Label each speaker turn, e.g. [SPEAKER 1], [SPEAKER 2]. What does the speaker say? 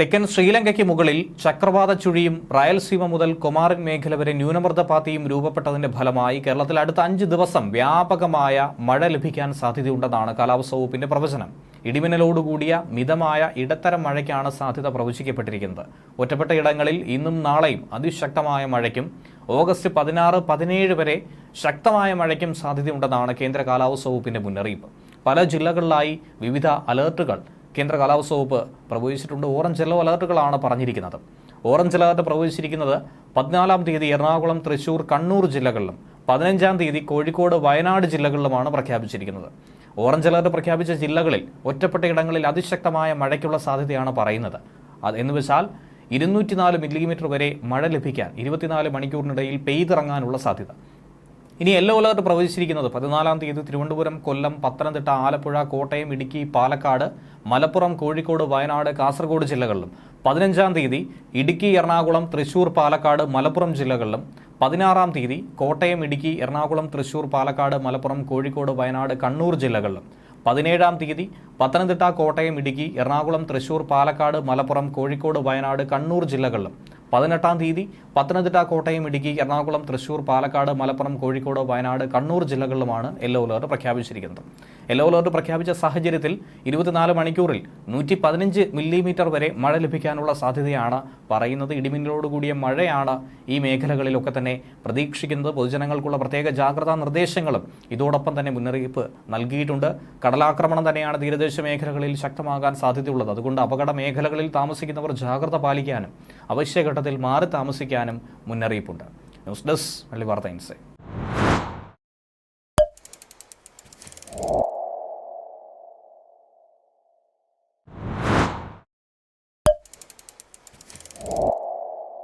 [SPEAKER 1] തെക്കൻ ശ്രീലങ്കയ്ക്ക് മുകളിൽ ചക്രവാത ചുഴിയും റയൽസീമ മുതൽ കൊമാറിൻ മേഖല വരെ ന്യൂനമർദ്ദപാതയും രൂപപ്പെട്ടതിന്റെ ഫലമായി കേരളത്തിൽ അടുത്ത അഞ്ച് ദിവസം വ്യാപകമായ മഴ ലഭിക്കാൻ സാധ്യതയുണ്ടെന്നാണ് കാലാവസ്ഥാ വകുപ്പിന്റെ പ്രവചനം. ഇടിമിന്നലോടുകൂടിയ മിതമായ ഇടത്തരം മഴയ്ക്കാണ് സാധ്യത പ്രവചിക്കപ്പെട്ടിരിക്കുന്നത്. ഒറ്റപ്പെട്ട ഇടങ്ങളിൽ ഇന്നും നാളെയും അതിശക്തമായ മഴയ്ക്കും ഓഗസ്റ്റ് പതിനാറ് പതിനേഴ് വരെ ശക്തമായ മഴയ്ക്കും സാധ്യതയുണ്ടെന്നാണ് കേന്ദ്ര കാലാവസ്ഥാ വകുപ്പിന്റെ മുന്നറിയിപ്പ്. പല ജില്ലകളിലായി വിവിധ അലർട്ടുകൾ കേന്ദ്ര കാലാവസ്ഥ വകുപ്പ് പ്രവചിച്ചിട്ടുണ്ട്. ഓറഞ്ച് യെല്ലോ അലർട്ടുകളാണ് പറഞ്ഞിരിക്കുന്നത്. ഓറഞ്ച് അലർട്ട് പ്രവചിച്ചിരിക്കുന്നത് പതിനാലാം തീയതി എറണാകുളം തൃശൂർ കണ്ണൂർ ജില്ലകളിലും പതിനഞ്ചാം തീയതി കോഴിക്കോട് വയനാട് ജില്ലകളിലുമാണ് പ്രഖ്യാപിച്ചിരിക്കുന്നത്. ഓറഞ്ച് അലർട്ട് പ്രഖ്യാപിച്ച ജില്ലകളിൽ ഒറ്റപ്പെട്ട ഇടങ്ങളിൽ അതിശക്തമായ മഴയ്ക്കുള്ള സാധ്യതയാണ് പറയുന്നത്. അത് എന്ന് വെച്ചാൽ ഇരുന്നൂറ്റിനാല് മില്ലിമീറ്റർ വരെ മഴ ലഭിക്കാൻ ഇരുപത്തിനാല് മണിക്കൂറിനിടയിൽ പെയ്തിറങ്ങാനുള്ള സാധ്യത. ഇനി യെല്ലോ അലർട്ട് പ്രവചിച്ചിരിക്കുന്നത് പതിനാലാം തീയതി തിരുവനന്തപുരം കൊല്ലം പത്തനംതിട്ട ആലപ്പുഴ കോട്ടയം ഇടുക്കി പാലക്കാട് മലപ്പുറം കോഴിക്കോട് വയനാട് കാസർഗോഡ് ജില്ലകളിലും. പതിനഞ്ചാം തീയതി ഇടുക്കി എറണാകുളം തൃശൂർ പാലക്കാട് മലപ്പുറം ജില്ലകളിലും. പതിനാറാം തീയതി കോട്ടയം ഇടുക്കി എറണാകുളം തൃശൂർ പാലക്കാട് മലപ്പുറം കോഴിക്കോട് വയനാട് കണ്ണൂർ ജില്ലകളിലും. പതിനേഴാം തീയതി പത്തനംതിട്ട കോട്ടയം ഇടുക്കി എറണാകുളം തൃശൂർ പാലക്കാട് മലപ്പുറം കോഴിക്കോട് വയനാട് കണ്ണൂർ ജില്ലകളിലും. പതിനെട്ടാം തീയതി പത്തനംതിട്ട കോട്ടയം ഇടുക്കി എറണാകുളം തൃശൂർ പാലക്കാട് മലപ്പുറം കോഴിക്കോട് വയനാട് കണ്ണൂർ ജില്ലകളിലുമാണ് യെല്ലോ അലർട്ട് പ്രഖ്യാപിച്ചിരിക്കുന്നത്. യെല്ലോ അലർട്ട് പ്രഖ്യാപിച്ച സാഹചര്യത്തിൽ ഇരുപത്തിനാല് മണിക്കൂറിൽ നൂറ്റി പതിനഞ്ച് മില്ലിമീറ്റർ വരെ മഴ ലഭിക്കാനുള്ള സാധ്യതയാണ് പറയുന്നത്. ഇടിമിന്നലോടുകൂടിയ മഴയാണ് ഈ മേഖലകളിലൊക്കെ തന്നെ പ്രതീക്ഷിക്കുന്നത്. പൊതുജനങ്ങൾക്കുള്ള പ്രത്യേക ജാഗ്രതാ നിർദ്ദേശങ്ങളും ഇതോടൊപ്പം തന്നെ മുന്നറിയിപ്പ് നൽകിയിട്ടുണ്ട്. കടലാക്രമണം തന്നെയാണ് തീരദേശ മേഖലകളിൽ ശക്തമാകാൻ സാധ്യതയുള്ളത്. അതുകൊണ്ട് അപകട മേഖലകളിൽ താമസിക്കുന്നവർ ജാഗ്രത പാലിക്കാനും അവശ്യഘട്ടത്തിൽ മാറി താമസിക്കാനും മുന്നറിയിപ്പുണ്ട്. ന്യൂസ് ഡെസ്ക് വാർത്ത ഇൻസൈറ്റ്.